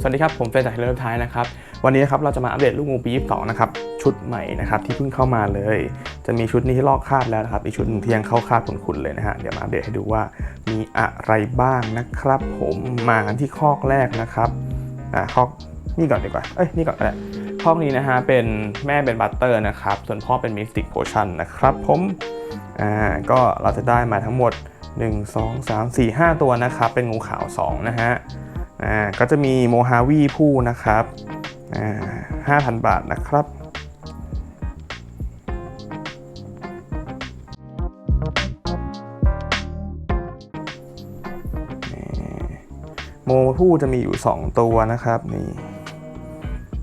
สวัสดีครับ ผมเฟรนจากเฮลล์ท้ายนะครับ วันนี้นะครับเราจะมาอัปเดตลูกงูปี22นะครับ ชุดใหม่นะครับที่เพิ่งเข้ามาเลย จะมีชุดนี้ที่ลอกคาบแล้วนะครับ อีกชุดหนึ่งที่ยังเข้าคาบขุนๆเลยนะฮะ เดี๋ยวมาอัปเดตให้ดูว่ามีอะไรบ้างนะครับ ผมมาที่คอกแรกนะครับ อ่าคอกนี่ก่อนดีกว่า เอ้ยนี่ก่อนก็ได้คอกนี้นะฮะเป็นแม่เป็นบัตเตอร์นะครับ ส่วนพ่อเป็นมิสติกโพชั่นนะครับผม อ่าก็เราจะได้มาทั้งหมด 1 2 3 4 5 ตัวนะครับ เป็นงูขาว2นะฮะ อ่าก็จะมีโมฮาวีผู้นะครับอ่า5,000บาทนะครับโมผู้จะมีอยู่ 2 ตัวนะครับนี่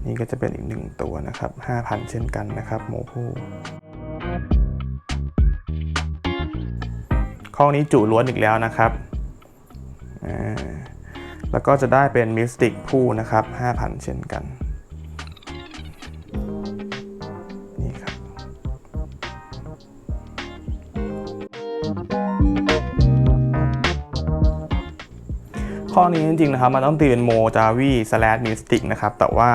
นี่ก็จะเป็นอีก 1 ตัวนะครับ 5,000 เช่นกันนะครับโมผู้ข้อนี้จุล้วนอีกแล้วนะครับ แล้วก็จะได้เป็นมิสติกผู้นะครับ 5,000 เช่นกัน นี่ครับ ข้อนี้จริงๆนะครับ มันต้องตีเป็นโมจาวีสแลดมิสติกนะครับ แต่ว่า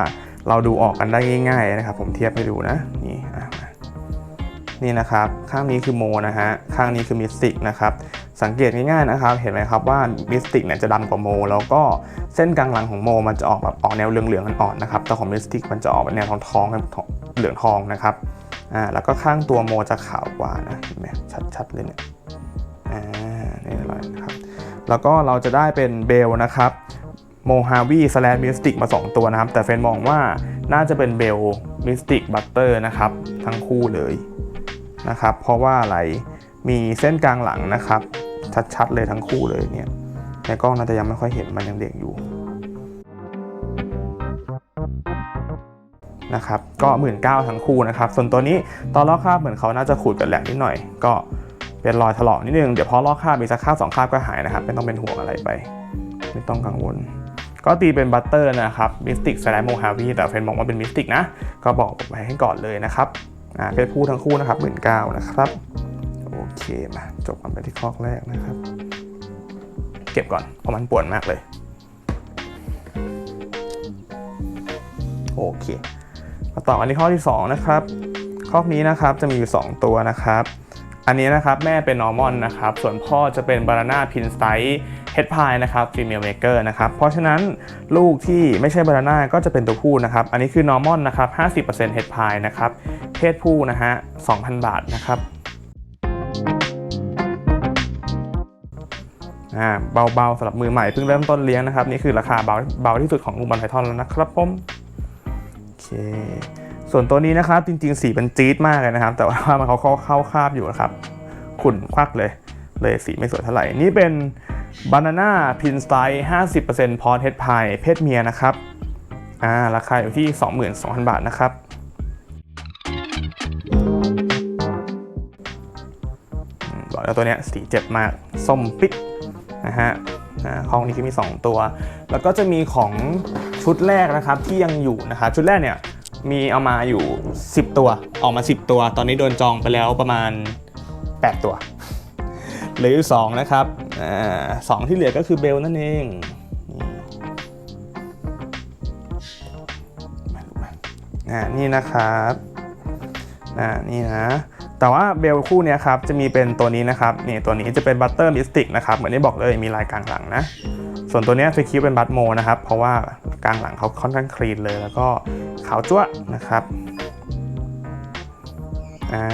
เราดูออกกันได้ง่าย ๆ นะครับ ผมเทียบให้ดูนะ นี่นี่นะครับ ข้างนี้คือโมนะฮะ ข้างนี้คือมิสติกนะครับ สังเกตง่ายๆนะครับ เห็นไหมครับว่ามิสติกเนี่ยจะดำกว่าโม แล้วก็เส้นกลางหลังของโม มันจะออกแบบออกแนวเหลืองๆอ่อนๆนะครับ แต่ของมิสติกมันจะออกแนวทองทองๆเหลืองทองนะครับ อ่า แล้วก็ข้างตัวโมจะขาวกว่านะ เห็นไหมชัดๆเลยเนี่ย อ่า นี่เลยนะครับ แล้วก็เราจะได้เป็นเบลนะครับโมฮาวีสแลนมิสติกมา 2 ตัวนะครับ แต่เฟนมองว่าน่าจะเป็นเบลมิสติกบัตเตอร์นะครับ ทั้งคู่เลยนะครับ เพราะว่าอะไรมีเส้นกลางหลังนะครับ ชัดๆเลยทั้งคู่เลยเนี่ยในกล้องน่าจะยังไม่ค่อยเห็นมันยังเด็กอยู่นะครับก็หมื่นเก้าทั้งคู่นะครับ ส่วนตัวนี้ตอนลอกคราบเหมือนเขาน่าจะขูดกันแหลกนิดหน่อย ก็เป็นรอยถลอกนิดนึง เดี๋ยวพอลอกคราบอีกสักคราบสองคราบก็หายนะครับ ไม่ต้องเป็นห่วงอะไรไป ไม่ต้องกังวล ก็ตีเป็นบัตเตอร์นะครับมิสติกสแลมโมฮาวีแต่เฟนมองว่าเป็นมิสติกนะ ก็บอกไว้ให้ก่อนเลยนะครับอ่าเพศผู้ทั้งคู่นะครับหมื่นเก้านะครับ มาจบกันไปที่ข้อแรกนะครับ เก็บก่อนเพราะมันปวดมากเลย โอเค มาต่อกันที่ข้อที่ 2 นะครับข้อนี้นะครับจะมีอยู่ 2 ตัวนะครับ อันนี้นะครับแม่เป็นนอร์มอนนะครับ ส่วนพ่อจะเป็นบาราน่าพินสไตเฮดพายนะครับฟีเมลเมเกอร์นะครับ เพราะฉะนั้นลูกที่ไม่ใช่บาราน่าก็จะเป็นตัวผู้นะครับ อันนี้คือนอร์มอนนะครับ 50%เฮดพายนะครับ เพศผู้นะฮะ 2,000 บาทนะครับ อ่าเบาๆสำหรับมือใหม่เพิ่งเริ่มต้นเลี้ยงนะครับ นี่คือราคาเบาเบาที่สุดของลูกบอลไพทอนแล้วนะครับผมโอเคส่วนตัวนี้นะครับจริงๆ สีเป็นจี๊ดมากเลยนะครับ แต่ว่ามันเขาเข้าเข้าคาบอยู่นะครับขุ่นควักเลย เลยสีไม่สวยเท่าไหร่ นี่เป็นบานาน่าพินสไตล์50%พอร์เฮดพายเพศเมียนะครับอ่าราคาอยู่ที่ 22,000 บาทนะครับบอกแล้วตัวเนี้ยสีเจ็บมาก ส้มปิด นะฮะห้องนี้ก็มี 2 ตัว แล้วก็จะมีของชุดแรกนะครับที่ยังอยู่นะครับชุดแรกเนี่ยมีเอามาอยู่ 10 ตัวออกมา 10 ตัว ตอนนี้โดนจองไปแล้วประมาณ 8 ตัวเหลืออยู่2นะครับอสองที่เหลือก็คือเบลนั่นเองนี่นะครับนี่นะ แต่ว่าเบลคู่นี้ครับจะมีเป็นตัวนี้นะครับนี่ตัวนี้จะเป็นบัตเตอร์มิสติกนะครับเหมือนที่บอกเลยมีลายกลางหลังนะ ส่วนตัวนี้ยฟคิวเป็นบัตโมนะครับเพราะว่ากลางหลังเขาค่อนข้างคลีนเลย แล้วก็ขาวจั๊วนะครับอ่า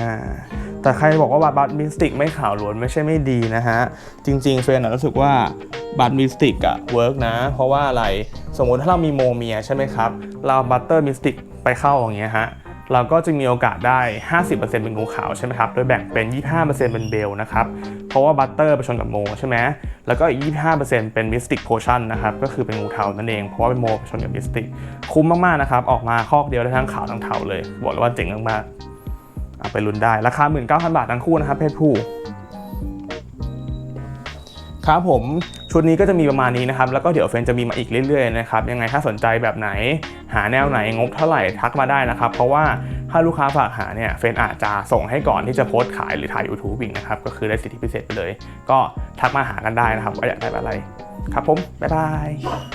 แต่ใครบอกว่าบัตมิสติกไม่ขาวล้วนไม่ใช่ไม่ดีนะฮะ จริง ๆ เฟรนรู้สึกว่าบัตมิสติกอะเวิร์กนะ เพราะว่าอะไรสมมติถ้าเรามีโมเมียใช่ไหมครับ เราบัตเตอร์มิสติกไปเข้าอย่างเงี้ยฮะ เราก็จะมีโอกาสได้ 50%เป็นงูขาวใช่ไหมครับ โดยแบ่งเป็น 25%เป็นเบลนะครับ เพราะว่าบัตเตอร์ไปชนกับโมใช่ไหม แล้วก็อีก 25%เป็นมิสติกโพชั่นนะครับ ก็คือเป็นงูเทานั่นเอง เพราะว่าเป็นโมไปชนกับมิสติก คุ้มมากๆนะครับ ออกมาคอกเดียวได้ทั้งขาวทั้งเทาเลย บอกเลยว่าเจ๋งมากๆเอาไปลุ้นได้ ราคา 19,000 บาททั้งคู่นะครับเพศผู้ ครับผมชุดนี้ก็จะมีประมาณนี้นะครับ แล้วก็เดี๋ยวเฟนจะมีมาอีกเรื่อยๆนะครับยังไงถ้าสนใจแบบไหน หาแนวไหนงบเท่าไหร่ทักมาได้นะครับ เพราะว่าถ้าลูกค้าฝากหาเนี่ยเฟนอาจจะส่งให้ก่อนที่จะโพสต์ขายหรือถ่าย YouTube อีกนะครับ ก็คือได้สิทธิพิเศษไปเลย ก็ทักมาหากันได้นะครับว่าอยากได้อะไรครับผมบ๊ายบาย